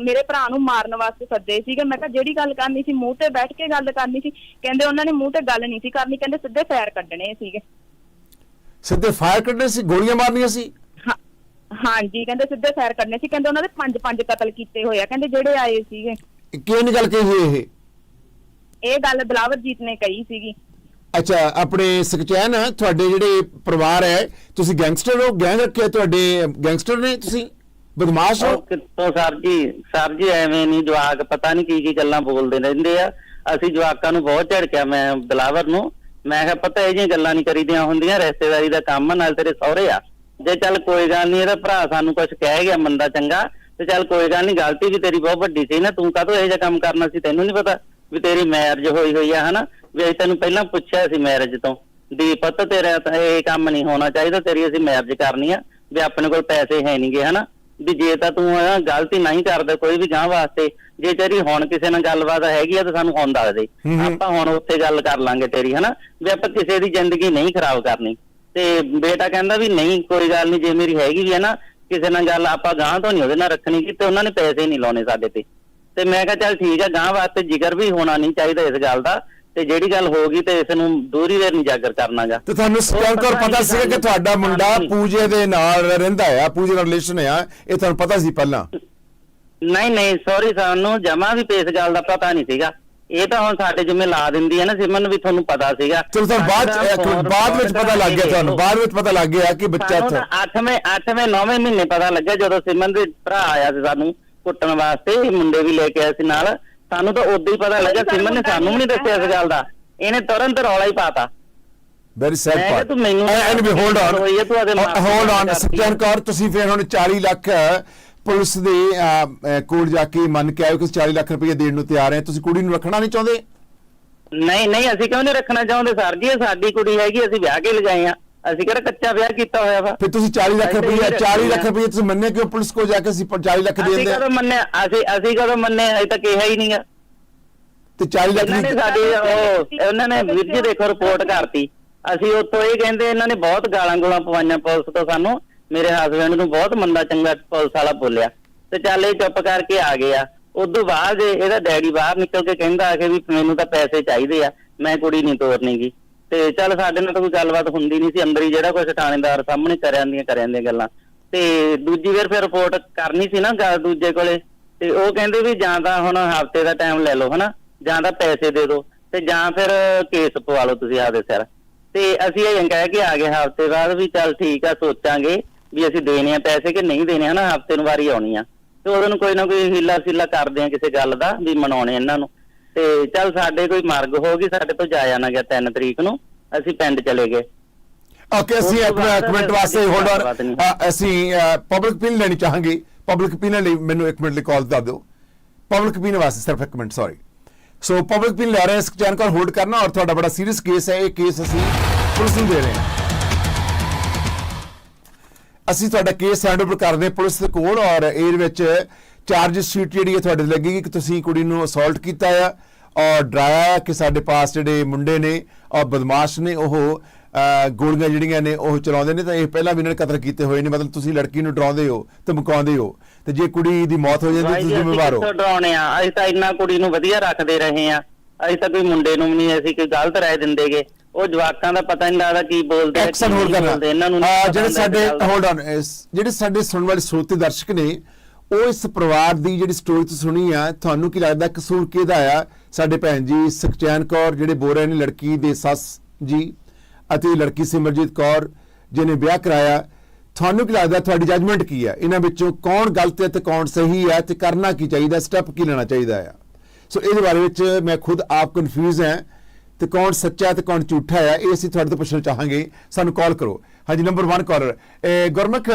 ਮੇਰੇ ਭਰਾ ਨੂੰ ਮਾਰਨ ਵਾਸਤੇ ਸੱਦੇ ਸੀਗੇ। ਮੈਂ ਕਿਹਾ ਜਿਹੜੀ ਗੱਲ ਕਰਨੀ ਸੀ ਮੂੰਹ ਤੇ ਬੈਠ ਕੇ ਗੱਲ ਕਰਨੀ ਸੀ। ਕਹਿੰਦੇ ਉਹਨਾਂ ਨੇ ਮੂੰਹ ਤੇ ਗੱਲ ਨਹੀਂ ਸੀ ਕਰਨੀ ਕਹਿੰਦੇ ਸਿੱਧੇ ਫੈਰ ਕੱਢਣੇ ਸੀਗੇ। ਸਿੱਧੇ ਫਾਇਰ ਕੱਢਣੇ ਸੀ ਗੋਲੀਆਂ ਮਾਰਨੀਆਂ ਸੀ? ਹਾਂ ਹਾਂਜੀ ਕਹਿੰਦੇ ਸਿੱਧੇ ਫੈਰ ਕੱਢਣੇ ਸੀ। ਕਹਿੰਦੇ ਉਹਨਾਂ ਦੇ ਪੰਜ ਪੰਜ ਕਤਲ ਕੀਤੇ ਹੋਏ ਆ। ਕਹਿੰਦੇ ਜਿਹੜੇ ਆਏ ਸੀਗੇ। ਕਿਹਨੇ ਗੱਲ ਕਹੀ ਇਹ? ਇਹ ਗੱਲ ਦਲਾਵਰਜੀਤ ਨੇ ਕਹੀ ਸੀਗੀ। ਅੱਛਾ, ਆਪਣੇ ਸਕਚੈਨ ਤੁਹਾਡੇ ਜਿਹੜੇ ਪਰਿਵਾਰ ਹੈ, ਤੁਸੀਂ ਗੈਂਗਸਟਰ ਹੋ, ਗੈਂਗ ਰੱਖਿਆ ਤੁਹਾਡੇ ਗੈਂਗਸਟਰ ਨੇ ਤੁਸੀਂ? ਬਦਮਾਸ਼ ਹੋ? ਉਹ ਸਰ ਜੀ? ਸਰ ਜੀ, ਐਵੇਂ ਨਹੀਂ, ਜਵਾਕ ਪਤਾ ਨਹੀਂ ਕੀ ਕੀ ਗੱਲਾਂ ਬੋਲਦੇ ਰਹਿੰਦੇ ਆ। ਅਸੀਂ ਜਵਾਕਾਂ ਨੂੰ ਬਹੁਤ ਝੜਕਿਆ ਮੈਂ ਦਲਾਵਰ ਨੂੰ। ਮੈਂ ਕਿਹਾ, ਪਤਾ, ਇਹ ਜਿਹੀਆਂ ਗੱਲਾਂ ਨਹੀਂ ਕਰੀਦੀਆਂ ਹੁੰਦੀਆਂ, ਰਿਸ਼ਤੇਦਾਰੀ ਦਾ ਕੰਮ ਨਾਲ ਤੇਰੇ ਸਹੁਰੇ ਆ। ਜੇ ਚੱਲ ਕੋਈ ਗੱਲ ਨਹੀਂ, ਇਹਦਾ ਭਰਾ ਸਾਨੂੰ ਕੁਝ ਕਹਿ ਗਿਆ ਮੰਦਾ ਚੰਗਾ। ਤੇ ਚੱਲ ਕੋਈ ਗੱਲ ਨਹੀਂ, ਗਲਤੀ ਵੀ ਤੇਰੀ ਬਹੁਤ ਵੱਡੀ ਸੀ ਨਾ, ਤੂੰ ਕਾਹਤੋਂ ਇਹ ਜਿਹਾ ਕੰਮ ਕਰਨਾ ਸੀ, ਤੈਨੂੰ ਨਹੀਂ ਪਤਾ? ਵੀ ਤੇਰੀ ਮੈਰਿਜ ਹੋਈ ਹੋਈ ਆ ਹਨਾ? ਵੀ ਅਸੀਂ ਤੈਨੂੰ ਪਹਿਲਾਂ ਪੁੱਛਿਆ ਸੀ ਮੈਰਿਜ ਤੋਂ ਦੀ ਪੁੱਤ ਤੇਰਾ ਤਾਂ ਇਹ ਕੰਮ ਨਹੀਂ ਹੋਣਾ ਚਾਹੀਦਾ ਤੇਰੀ ਅਸੀਂ ਮੈਰਿਜ ਕਰਨੀ ਆ ਵੀ ਆਪਣੇ ਕੋਲ ਪੈਸੇ ਹੈ ਨਹੀਂਗੇ ਹਨਾ? ਵੀ ਜੇ ਤਾਂ ਤੂੰ ਗਲਤੀ ਨਹੀਂ ਕਰਦਾ ਕੋਈ ਵੀ ਗਾਂ ਵਾਸਤੇ ਜੇ ਤੇਰੀ ਹੁਣ ਕਿਸੇ ਨਾਲ ਗੱਲਬਾਤ ਹੈਗੀ ਆ ਤਾਂ ਸਾਨੂੰ ਹੁਣ ਦੱਸ ਦੇ। ਆਪਾਂ ਹੁਣ ਉੱਥੇ ਗੱਲ ਕਰ ਲਾਂਗੇ ਤੇਰੀ ਹਨਾ? ਵੀ ਆਪਾਂ ਕਿਸੇ ਦੀ ਜ਼ਿੰਦਗੀ ਨਹੀਂ ਖਰਾਬ ਕਰਨੀ। ਤੇ ਬੇਟਾ ਕਹਿੰਦਾ ਵੀ ਨਹੀਂ ਕੋਈ ਗੱਲ ਨਹੀਂ ਜੇ ਮੇਰੀ ਹੈਗੀ ਵੀ ਹੈ ਨਾ ਕਿਸੇ ਨਾਲ ਗੱਲ ਆਪਾਂ ਗਾਂ ਤੋਂ ਨਹੀਂ ਉਹਦੇ ਨਾਲ ਰੱਖਣੀ ਕਿ ਤੇ ਉਹਨਾਂ ਨੇ ਪੈਸੇ ਨਹੀਂ ਲਾਉਣੇ ਸਾਡੇ ਤੇ। ਤੇ ਮੈਂ ਕਿਹਾ ਚੱਲ ਠੀਕ ਆ ਗਾਂ ਵਾਸਤੇ ਜਿਗਰ ਵੀ ਹੋਣਾ ਨਹੀਂ ਚਾਹੀਦਾ ਇਸ ਗੱਲ ਦਾ ਤੇ ਜਿਹੜੀ ਗੱਲ ਹੋ ਗਈ ਤੇ ਇਸ ਨੂੰ ਦੂਰੀ ਦੇਰ ਨਹੀਂ ਜਾਗਰ ਕਰਨਾਗਾ। ਤੇ ਤੁਹਾਨੂੰ ਸਕੈਨ ਕਰ ਪਤਾ ਸੀਗਾ ਕਿ ਤੁਹਾਡਾ ਮੁੰਡਾ। ਪੂਜੇ ਦੇ ਨਾਲ ਰਹਿੰਦਾ ਆ ਪੂਜੇ ਨਾਲ ਰਿਲੇਸ਼ਨ ਆ ਇਹ ਤੁਹਾਨੂੰ ਪਤਾ ਸੀ ਪਹਿਲਾਂ? ਨਹੀਂ ਨਹੀਂ ਸੌਰੀ ਸਾਨੂੰ ਜਮਾ ਵੀ ਇਸ ਗੱਲ ਦਾ ਪਤਾ ਨਹੀਂ ਸੀਗਾ। ਇਹ ਤਾਂ ਹੁਣ ਸਾਡੇ ਜਿੰਮੇ ਲਾ ਦਿੰਦੀ ਹੈ ਨਾ ਸਿਮਨ ਵੀ ਤੁਹਾਨੂੰ ਪਤਾ ਸੀਗਾ। ਚਲੋ ਤੁਹਾਨੂੰ ਬਾਅਦ ਵਿੱਚ ਪਤਾ ਲੱਗ ਗਿਆ ਤੁਹਾਨੂੰ ਬਾਅਦ ਵਿੱਚ ਪਤਾ ਲੱਗ ਗਿਆ ਕਿ ਬੱਚਾ ਸਾਨੂੰ ਇੱਥੇ ਤਾਂ 8ਵੇਂ 8ਵੇਂ 9ਵੇਂ ਮਹੀਨੇ ਪਤਾ ਲੱਗਿਆ ਜਦੋਂ ਸਿਮਨ ਦੇ ਭਰਾ ਆਇਆ ਸੀ ਸਾਨੂੰ। ਕੁੱਟਣ ਵਾਸਤੇ ਇਹ ਮੁੰਡੇ ਵੀ ਲੈ ਕੇ ਆਏ ਸੀ ਨਾਲ। ਸਾਨੂੰ ਤਾਂ ਉਦੋਂ ਹੀ ਪਤਾ ਲੱਗਾ ਸਿਮਨ ਨੇ ਸਾਨੂੰ ਵੀ ਨਹੀਂ ਦੱਸਿਆ ਇਸ ਗੱਲ ਦਾ। ਇਹਨੇ ਤੁਰੰਤ ਰੌਲਾ ਹੀ ਪਾਤਾ। ਵੈਰੀ ਸੈਡ ਪਾਰਟ ਤੂੰ ਮੈਨੂੰ- ਐਂਡ ਵੀ ਹੋਲਡ ਪਿਓ ਹੋਲਡ ਕਰਦੀ ਸਕੈਨ ਕਰ ਤੁਸੀਂ ਫਿਰ ਹੁਣ 40 ਲੱਖ ਪੁਲਿਸ ਦੇ ਕੋਲ ਜਾ ਕੇ ਮੰਨ ਕੇ ਆਏ ਕਿ 40 ਲੱਖ ਰੁਪਏ ਦੇਣ ਨੂੰ ਤਿਆਰ ਹੈ। ਤੁਸੀਂ ਕੁੜੀ ਨੂੰ ਰੱਖਣਾ ਨਹੀਂ ਚਾਹੁੰਦੇ? ਨਹੀਂ ਨਹੀਂ ਅਸੀਂ ਕਿਉਂ ਨਹੀਂ ਰੱਖਣਾ ਚਾਹੁੰਦੇ? ਸਰ ਜੀ ਇਹ ਸਾਡੀ ਕੁੜੀ ਹੈਗੀ ਅਸੀਂ ਵਿਆਹ ਕੇ ਲਿਜਾਏ ਆ। ਅਸੀਂ ਕਿਹੜਾ ਕੱਚਾ ਵਿਆਹ ਕੀਤਾ ਹੋਇਆ ਵਾ? ਫਿਰ ਤੁਸੀਂ 40 ਲੱਖ ਅਸੀਂ ਰੁਪਏ ਨਹੀਂ 40 ਲੱਖ। ਰੁਪਏ ਤੁਸੀਂ ਮੰਨੇ ਕਿ ਪੁਲਿਸ ਕੋਲ ਜਾ ਕੇ ਅਸੀਂ 40 ਲੱਖ ਦੇ ਅਸੀਂ ਦਿੰਦੇ? ਕਦੋਂ ਮੰਨਿਆ? ਅਸੀਂ ਅਸੀਂ ਕਦੋਂ ਮੰਨੇ ਅਜੇ ਤੱਕ ਕਿਹਾ ਹੀ ਨਹੀਂਗਾ ਤੇ 40 ਲੱਖ ਨੇ ਸਾਡੀ ਉਹ ਉਹਨਾਂ ਨੇ ਵੀਰ ਜੀ ਦੇਖੋ ਰਿਪੋਰਟ ਕਰਤੀ। ਅਸੀਂ ਉੱਥੋਂ ਇਹ ਕਹਿੰਦੇ ਇਹਨਾਂ ਨੇ ਬਹੁਤ ਗਾਲਾਂ ਗੋਲਾਂ ਪਵਾਈਆਂ ਪੁਲਿਸ ਤੋਂ ਸਾਨੂੰ। ਮੇਰੇ ਹਸਬੰਡ ਨੂੰ ਬਹੁਤ ਮੰਦਾ ਚੰਗਾ ਪੁਲਿਸ ਵਾਲਾ ਬੋਲਿਆ। ਤੇ ਚੱਲ ਇਹ ਚੁੱਪ ਕਰਕੇ ਆ ਗਏ ਆ। ਉਦੋਂ ਬਾਅਦ ਇਹਦਾ ਡੈਡੀ ਬਾਹਰ ਨਿਕਲ ਕੇ ਕਹਿੰਦਾ ਆ ਕਿ ਵੀ ਮੈਨੂੰ ਤਾਂ ਪੈਸੇ ਚਾਹੀਦੇ ਆ। ਮੈਂ ਕੁੜੀ ਨਹੀਂ ਤੋਰਨੀਗੀ। ਤੇ ਚੱਲ ਸਾਡੇ ਨਾਲ ਤਾਂ ਕੋਈ ਗੱਲਬਾਤ ਹੁੰਦੀ ਨਹੀਂ ਸੀ, ਅੰਦਰ ਹੀ ਜਿਹੜਾ ਕੁਝ ਥਾਣੇਦਾਰ ਸਾਹਮਣੇ ਕਰਿਆਂ ਦੀਆਂ ਕਰਿਆਂ ਦੀਆਂ ਗੱਲਾਂ। ਤੇ ਦੂਜੀ ਵਾਰ ਫਿਰ ਰਿਪੋਰਟ ਕਰਨੀ ਸੀ ਨਾ ਗੱਲ ਦੂਜੇ ਕੋਲੇ, ਤੇ ਉਹ ਕਹਿੰਦੇ ਵੀ ਜਾਂ ਤਾਂ ਹੁਣ ਹਫ਼ਤੇ ਦਾ ਟਾਈਮ ਲੈ ਲਓ, ਹਨਾ? ਜਾਂ ਤਾਂ ਪੈਸੇ ਦੇ ਦਿਓ, ਤੇ ਜਾਂ ਫਿਰ ਕੇਸ ਪਵਾ ਲਓ ਤੁਸੀਂ ਆਪਦੇ ਸਿਰ। ਤੇ ਅਸੀਂ ਇਹ ਕਹਿ ਕੇ ਆ ਗਏ ਹਫ਼ਤੇ ਬਾਅਦ ਵੀ ਚੱਲ ਠੀਕ ਆ, ਸੋਚਾਂਗੇ ਵੀ ਅਸੀਂ ਦੇਣੇ ਆ ਪੈਸੇ ਕਿ ਨਹੀਂ ਦੇਣੇ, ਹਨਾ? ਹਫ਼ਤੇ ਨੂੰ ਵਾਰੀ ਆਉਣੀ ਆ। ਤੇ ਉਦੋਂ ਕੋਈ ਨਾ ਕੋਈ ਹੀਲਾ ਸੀਲਾ ਕਰਦੇ ਆ ਕਿਸੇ ਗੱਲ ਦਾ, ਵੀ ਮਨਾਉਣੇ ਇਹਨਾਂ ਨੂੰ। ਤੇ ਚੱਲ ਸਾਡੇ ਕੋਈ ਮਰਗ ਹੋ ਗਈ ਸਾਡੇ ਤੋਂ ਜਾਇਆ ਨਾ ਗਿਆ 3 ਤਰੀਕ ਨੂੰ ਅਸੀਂ ਪਿੰਡ ਚਲੇ ਗਏ। ਓਕੇ ਅਸੀਂ ਇੱਕ ਮਿੰਟ ਵਾਸਤੇ ਹੋਲਡ ਨਹੀਂ। ਅਸੀਂ ਪਬਲਿਕ ਪੀਨ ਲੈਣੀ ਚਾਹਾਂਗੇ। ਪਬਲਿਕ ਪੀਨ ਲਈ ਮੈਨੂੰ ਇੱਕ ਮਿੰਟ ਲਈ ਕਾਲ ਦੱਸ ਦਿਓ। ਪਬਲਿਕ ਪੀਨ ਵਾਸਤੇ ਸਿਰਫ ਇੱਕ ਮਿੰਟ ਸੌਰੀ ਸੋ ਪਬਲਿਕ ਪੀਨ ਲੈ ਰਹੇ ਇਸ ਚੈਨਲ ਕੋਲ ਹੋਲਡ ਕਰਨਾ ਔਰ ਤੁਹਾਡਾ ਬੜਾ ਸੀਰੀਅਸ ਕੇਸ ਹੈ। ਇਹ ਕੇਸ ਅਸੀਂ ਪੁਲਿਸ ਨੂੰ ਦੇ ਰਹੇ ਹਾਂ। ਅਸੀਂ ਤੁਹਾਡਾ ਕੇਸ ਹੈਂਡਓਵਰ ਕਰਦੇ ਪੁਲਿਸ ਦੇ ਕੋਲ ਔਰ ਇਹਦੇ ਵਿੱਚ ਚਾਰਜ ਸ਼ੀਟ ਜਿਹੜੀ ਹੈ ਤੁਹਾਡੇ ਤੇ ਲੱਗੇਗੀ ਕਿ ਤੁਸੀਂ ਕੁੜੀ ਨੂੰ ਅਸੌਲਟ ਕੀਤਾ ਆ ਔਰ ਡਰਾਇਆ ਕਿ ਸਾਡੇ ਪਾਸ ਜਿਹੜੇ ਮੁੰਡੇ ਨੇ ਔਰ ਬਦਮਾਸ਼ ਨੇ ਉਹ ਗੋਲੀਆਂ ਜਿਹੜੀਆਂ ਨੇ ਉਹ ਚਲਾਉਂਦੇ ਨੇ ਤਾਂ ਇਹ ਪਹਿਲਾਂ ਵੀ ਇਹਨਾਂ ਨੇ ਕਤਲ ਕੀਤੇ ਹੋਏ ਨੇ ਮਤਲਬ ਤੁਸੀਂ ਲੜਕੀ ਨੂੰ ਡਰਾਉਂਦੇ ਹੋ ਧਮਕਾਉਂਦੇ ਹੋ ਤੇ ਜੇ ਕੁੜੀ ਦੀ ਮੌਤ ਹੋ ਜਾਂਦੀ ਤੁਸੀਂ ਜ਼ਿੰਮੇਵਾਰ ਹੋ। ਡਰਾਉਣੇ ਆ? ਅਸੀਂ ਤਾਂ ਇੰਨਾ ਕੁੜੀ ਨੂੰ ਵਧੀਆ ਰੱਖਦੇ ਰਹੇ ਆ। ਅਸੀਂ ਤਾਂ ਕੋਈ ਮੁੰਡੇ ਨੂੰ ਵੀ ਨਹੀਂ ਅਸੀਂ ਕੋਈ ਗਲਤ ਰਾਏ ਦਿੰਦੇਗੇ। ਉਹ ਜਵਾਕਾਂ ਦਾ ਪਤਾ ਨਹੀਂ ਲੱਗਦਾ ਕੀ ਬੋਲਦੇ ਆ, ਕੀ ਬੋਲਦੇ, ਇਹਨਾਂ ਨੂੰ ਜਿਹੜੇ ਸਾਡੇ। ਹੋਲਡ ਆਨ ਜਿਹੜੇ ਸਾਡੇ ਸੁਣਨ ਵਾਲੇ ਸਰੋਤੇ ਦਰਸ਼ਕ ਨੇ ਉਹ ਇਸ ਪਰਿਵਾਰ ਦੀ ਜਿਹੜੀ ਸਟੋਰੀ ਤੁਸੀਂ ਸੁਣੀ ਆ, ਤੁਹਾਨੂੰ ਕੀ ਲੱਗਦਾ ਕਸੂਰ ਕਿਹਦਾ ਆ? ਸਾਡੇ ਭੈਣ ਜੀ ਸੁਖਚੈਨ ਕੌਰ, ਜਿਹੜੇ ਬੋਲ ਰਹੇ ਨੇ ਲੜਕੀ ਦੇ ਸੱਸ ਜੀ ਅਤੇ ਲੜਕੀ ਸਿਮਰਜੀਤ ਕੌਰ, ਜਿਹਨੇ ਵਿਆਹ ਕਰਾਇਆ, ਤੁਹਾਨੂੰ ਕੀ ਲੱਗਦਾ ਤੁਹਾਡੀ ਜੱਜਮੈਂਟ ਕੀ ਹੈ ਇਹਨਾਂ ਵਿੱਚੋਂ ਕੌਣ ਗਲਤ ਹੈ ਤੇ ਕੌਣ ਸਹੀ ਹੈ ਤੇ ਕਰਨਾ ਕੀ ਚਾਹੀਦਾ? ਸਟੈਪ ਕੀ ਲੈਣਾ ਚਾਹੀਦਾ ਹੈ ਸੋ ਇਹਦੇ ਬਾਰੇ ਵਿੱਚ ਮੈਂ ਖੁਦ ਆਪ ਕਨਫਿਊਜ਼ ਹਾਂ ਤੇ ਕੌਣ ਸੱਚਾ ਹੈ ਤੇ ਕੌਣ ਝੂਠਾ ਹੈ ਇਹ ਅਸੀਂ ਤੁਹਾਡੇ ਤੋਂ ਪੁੱਛਣਾ ਚਾਹਾਂਗੇ। ਸਾਨੂੰ ਕਾਲ ਕਰੋ। ਹਾਂਜੀ ਨੰਬਰ 1 ਕਾਲਰ ਗੁਰਮੁਖ